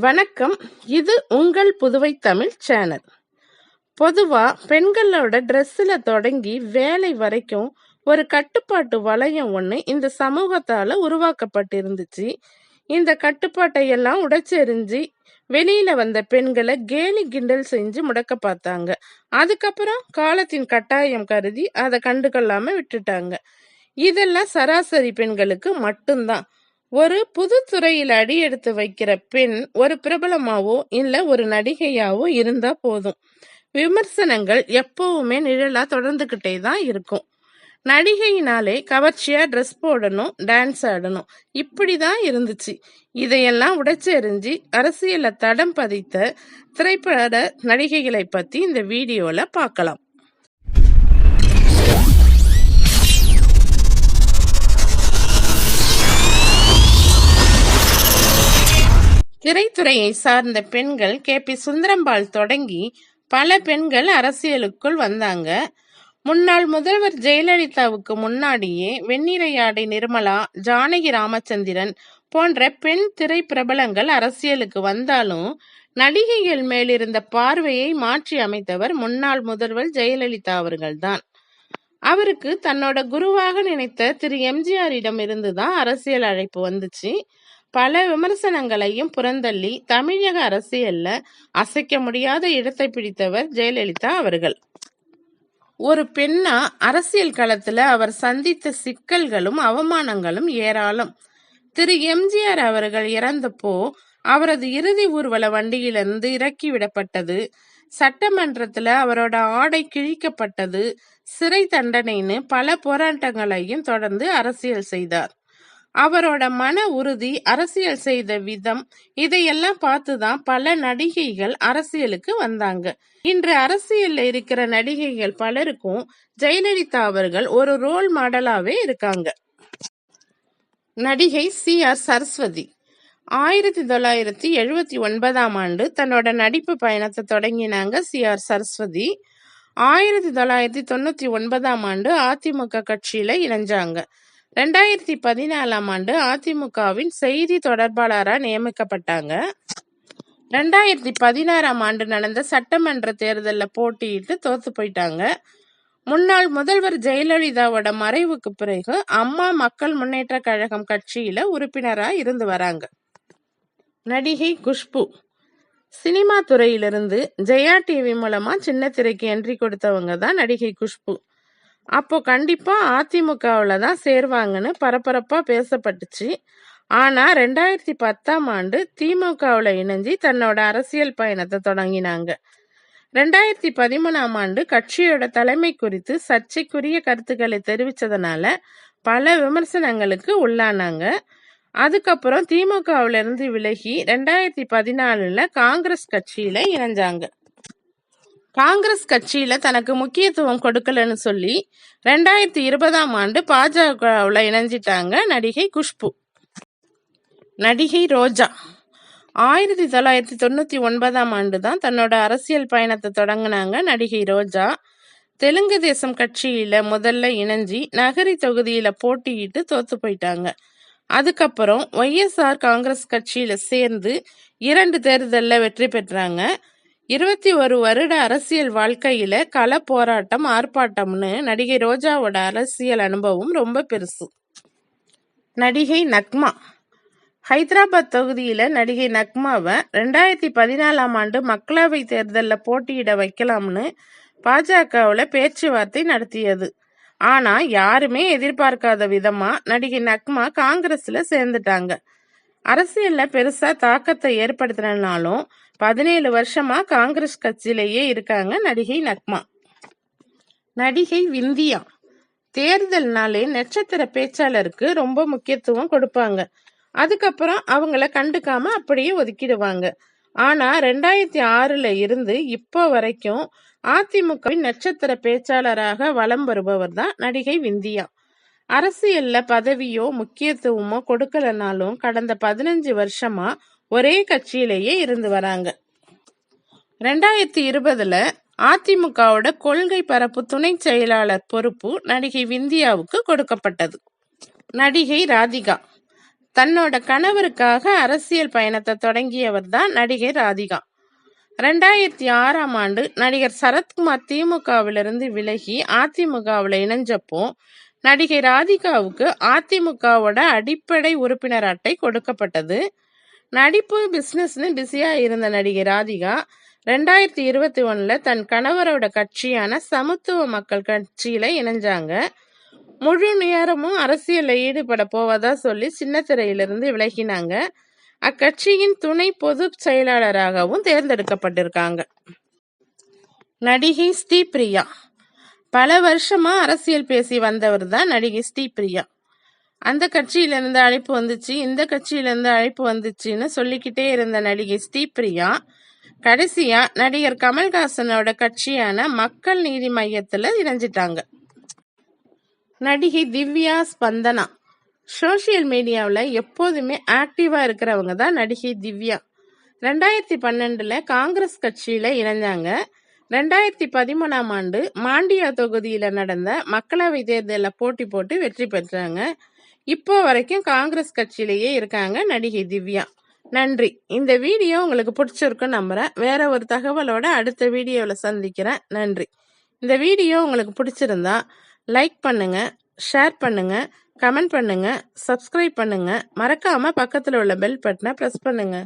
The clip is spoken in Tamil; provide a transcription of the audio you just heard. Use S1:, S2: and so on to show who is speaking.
S1: வணக்கம். இது உங்கள் புதுவை தமிழ் சேனல். பொதுவா பெண்களோட ட்ரெஸ்ஸில் தொடங்கி வேலை வரைக்கும் ஒரு கட்டுப்பாட்டு வளையம் ஒன்று இந்த சமூகத்தால் உருவாக்கப்பட்டிருந்துச்சு. இந்த கட்டுப்பாட்டை எல்லாம் உடைச்செறிஞ்சு வெளியில வந்த பெண்களை கேலி கிண்டல் செஞ்சு முடக்க பார்த்தாங்க. அதுக்கப்புறம் காலத்தின் கட்டாயம் கருதி அதை கண்டுகொள்ளாம விட்டுட்டாங்க. இதெல்லாம் சராசரி பெண்களுக்கு மட்டும்தான். ஒரு புது துறையில் அடி எடுத்து வைக்கிற பெண் ஒரு பிரபலமாவோ இல்ல ஒரு நடிகையாவோ இருந்தா போதும். விமர்சனங்கள் எப்பவுமே நிழலா தொடர்ந்துகிட்டே தான் இருக்கும். நடிகையினாலே கவர்ச்சியா ட்ரெஸ் போடணும் டான்ஸ் ஆடணும். இப்படிதான் இருந்துச்சு. இதையெல்லாம் உடைச்செறிஞ்சு அரசியல தடம் பதித்த திரைப்பட நடிகைகளை பத்தி இந்த வீடியோல பார்க்கலாம். திரைத்துறையை சார்ந்த பெண்கள் கே. பி. சுந்தரம்பாள் தொடங்கி பல பெண்கள் அரசியலுக்குள் வந்தாங்க. முன்னாள் முதல்வர் ஜெயலலிதாவுக்கு முன்னாடியே வெண்ணிறையாடை நிர்மலா ஜானகி ராமச்சந்திரன் போன்ற பெண் திரை பிரபலங்கள் அரசியலுக்கு வந்தாலும் நடிகைகள் மேலிருந்த பார்வையை மாற்றி அமைத்தவர் முன்னாள் முதல்வர் ஜெயலலிதா அவர்கள்தான். அவருக்கு தன்னோட குருவாக நினைத்த திரு. எம்ஜிஆரிடம் இருந்துதான் அரசியல் அழைப்பு வந்துச்சு. பல விமர்சனங்களையும் புறந்தள்ளி தமிழக அரசியல்ல அசைக்க முடியாத இடத்தை பிடித்தவர் ஜெயலலிதா அவர்கள். ஒரு பெண்ணா அரசியல் களத்துல அவர் சந்தித்த சிக்கல்களும் அவமானங்களும் ஏராளம். திரு. எம்ஜிஆர் அவர்கள் இறந்தப்போ அவரது இறுதி ஊர்வல வண்டியிலிருந்து இறக்கி விடப்பட்டது. சட்டமன்றத்துல அவரோட ஆடை கிழிக்கப்பட்டது. சிறை தண்டனைன்னு பல போராட்டங்களையும் தொடர்ந்து அரசியல் செய்தார். அவரோட மன உறுதி அரசியல் செய்த விதம் இதையெல்லாம் பார்த்துதான் பல நடிகைகள் அரசியலுக்கு வந்தாங்க. இன்று அரசியல்ல இருக்கிற நடிகைகள் பலருக்கும் ஜெயலலிதா அவர்கள் ஒரு ரோல் மாடலாவே இருக்காங்க. நடிகை சி ஆர் சரஸ்வதி ஆயிரத்தி தொள்ளாயிரத்தி எழுபத்தி ஒன்பதாம் ஆண்டு தன்னோட நடிப்பு பயணத்தை தொடங்கினாங்க சி ஆர் சரஸ்வதி. ஆயிரத்தி தொள்ளாயிரத்தி தொண்ணூத்தி ஒன்பதாம் ஆண்டு அதிமுக கட்சியில இணைஞ்சாங்க. ரெண்டாயிரத்தி பதினாலாம் ஆண்டு அதிமுகவின் செய்தி தொடர்பாளராக நியமிக்கப்பட்டாங்க. ரெண்டாயிரத்தி பதினாறாம் ஆண்டு நடந்த சட்டமன்ற தேர்தலில் போட்டியிட்டு தோத்து போயிட்டாங்க. முன்னாள் முதல்வர் ஜெயலலிதாவோட மறைவுக்கு பிறகு அம்மா மக்கள் முன்னேற்ற கழகம் கட்சியில உறுப்பினரா இருந்து வராங்க. நடிகை குஷ்பு. சினிமா துறையிலிருந்து ஜெயா டிவி மூலமா சின்ன திரைக்கு என்ட்ரி கொடுத்தவங்க தான் நடிகை குஷ்பு. அப்போ கண்டிப்பா அதிமுகவில் தான் சேருவாங்கன்னு பரபரப்பா பேசப்பட்டுச்சு. ஆனா ரெண்டாயிரத்தி பத்தாம் ஆண்டு திமுகவில் இணைஞ்சி தன்னோட அரசியல் பயணத்தை தொடங்கினாங்க. ரெண்டாயிரத்தி பதிமூணாம் ஆண்டு கட்சியோட தலைமை குறித்து சர்ச்சைக்குரிய கருத்துக்களை தெரிவித்ததுனால பல விமர்சனங்களுக்கு உள்ளானாங்க. அதுக்கப்புறம் திமுகவிலிருந்து விலகி ரெண்டாயிரத்தி பதினாலுல காங்கிரஸ் கட்சியில இணைஞ்சாங்க. காங்கிரஸ் கட்சியில தனக்கு முக்கியத்துவம் கொடுக்கலன்னு சொல்லி ரெண்டாயிரத்தி இருபதாம் ஆண்டு பாஜகவில் இணைஞ்சிட்டாங்க நடிகை குஷ்பு. நடிகை ரோஜா. ஆயிரத்தி தொள்ளாயிரத்தி தொண்ணூத்தி ஒன்பதாம் ஆண்டு தான் தன்னோட அரசியல் பயணத்தை தொடங்கினாங்க நடிகை ரோஜா. தெலுங்கு தேசம் கட்சியில முதல்ல இணைஞ்சி நகரி தொகுதியில போட்டியிட்டு தோத்து போயிட்டாங்க. அதுக்கப்புறம் ஒய்எஸ்ஆர் காங்கிரஸ் கட்சியில சேர்ந்து இரண்டு தேர்தலில் வெற்றி பெற்றாங்க. இருபத்தி ஒரு வருட அரசியல் வாழ்க்கையில கள போராட்டம் ஆர்ப்பாட்டம்னு நடிகை ரோஜாவோட அரசியல் அனுபவம் ரொம்ப பெருசு. நடிகை நக்மா. ஹைதராபாத் தொகுதியில நடிகை நக்மாவை ரெண்டாயிரத்தி பதினாலாம் ஆண்டு மக்களவை தேர்தலில் போட்டியிட வைக்கலாம்னு பாஜகவில் பேச்சுவார்த்தை நடத்தியது. ஆனா யாருமே எதிர்பார்க்காத விதமா நடிகை நக்மா காங்கிரஸ்ல சேர்ந்துட்டாங்க. அரசியல்ல பெருசா தாக்கத்தை ஏற்படுத்தினாலும் பதினேழு வருஷமா காங்கிரஸ் கட்சியிலேயே இருக்காங்க நடிகை நக்மா. நடிகை விந்தியா. தேர்தல்னாலே நட்சத்திர பேச்சாளருக்கு ரொம்ப முக்கியத்துவம் கொடுப்பாங்க. அதுக்கப்புறம் அவங்கள கண்டுக்காம அப்படியே ஒதுக்கிடுவாங்க. ஆனா ரெண்டாயிரத்தி ஆறுல இருந்து இப்போ வரைக்கும் அதிமுகவின் நட்சத்திர பேச்சாளராக வலம் வருபவர் தான் நடிகை விந்தியா. அரசியல்ல பதவியோ முக்கியத்துவமோ கொடுக்கலனாலும் கடந்த பதினஞ்சு வருஷமா ஒரே கட்சியிலேயே இருந்து வராங்க. ரெண்டாயிரத்தி இருபதுல அதிமுகவோட கொள்கை பரப்பு துணை செயலாளர் பொறுப்பு நடிகை விந்தியாவுக்கு கொடுக்கப்பட்டது. நடிகை ராதிகா. தன்னோட கணவருக்காக அரசியல் பயணத்தை தொடங்கியவர் தான் நடிகை ராதிகா. ரெண்டாயிரத்தி ஆறாம் ஆண்டு நடிகர் சரத்குமார் திமுகவிலிருந்து விலகி அதிமுகவில் இணைஞ்சப்போ நடிகை ராதிகாவுக்கு அதிமுகவோட அடிப்படை உறுப்பினர் அட்டை கொடுக்கப்பட்டது. நடிப்பு பிஸ்னஸ்னு பிஸியாக இருந்த நடிகை ராதிகா ரெண்டாயிரத்தி இருபத்தி ஒன்றில் தன் கணவரோட கட்சியான சமத்துவ மக்கள் கட்சியில் இணைஞ்சாங்க. முழு நேரமும் அரசியலில் ஈடுபட போவதா சொல்லி சின்னத்திரையிலிருந்து விலகினாங்க. அக்கட்சியின் துணை பொதுச் செயலாளராகவும் தேர்ந்தெடுக்கப்பட்டிருக்காங்க. நடிகை ஸ்ரீபிரியா பல வருஷமா அரசியல் பேசி வந்தவர் தான் நடிகை ஸ்ரீபிரியா அந்த கட்சியிலிருந்து அழைப்பு வந்துச்சு இந்த கட்சியிலிருந்து அழைப்பு வந்துச்சுன்னு சொல்லிக்கிட்டே இருந்த நடிகை ஸ்ரீபிரியா கடைசியா நடிகர் கமல்ஹாசனோட கட்சியான மக்கள் நீதி மையத்துல இணைஞ்சிட்டாங்க. நடிகை திவ்யா ஸ்பந்தனா சோஷியல் மீடியாவில் எப்போதுமே ஆக்டிவாக இருக்கிறவங்க தான் நடிகை திவ்யா. ரெண்டாயிரத்தி பன்னெண்டில் காங்கிரஸ் கட்சியில் இணைஞ்சாங்க. ரெண்டாயிரத்தி பதிமூணாம் ஆண்டு மாண்டியா தொகுதியில் நடந்த மக்களவை தேர்தலில் போட்டி போட்டு வெற்றி பெற்றாங்க. இப்போ வரைக்கும் காங்கிரஸ் கட்சியிலேயே இருக்காங்க நடிகை திவ்யா. நன்றி. இந்த வீடியோ உங்களுக்கு பிடிச்சிருக்குன்னு நம்புகிறேன் வேற ஒரு தகவலோட அடுத்த வீடியோவில் சந்திக்கிறேன். நன்றி. இந்த வீடியோ உங்களுக்கு பிடிச்சிருந்தா லைக் பண்ணுங்க ஷேர் பண்ணுங்க கமெண்ட் பண்ணுங்க சப்ஸ்கிரைப் பண்ணுங்க. மறக்காம பக்கத்தில் உள்ள பெல் பட்டனை ப்ரெஸ் பண்ணுங்க.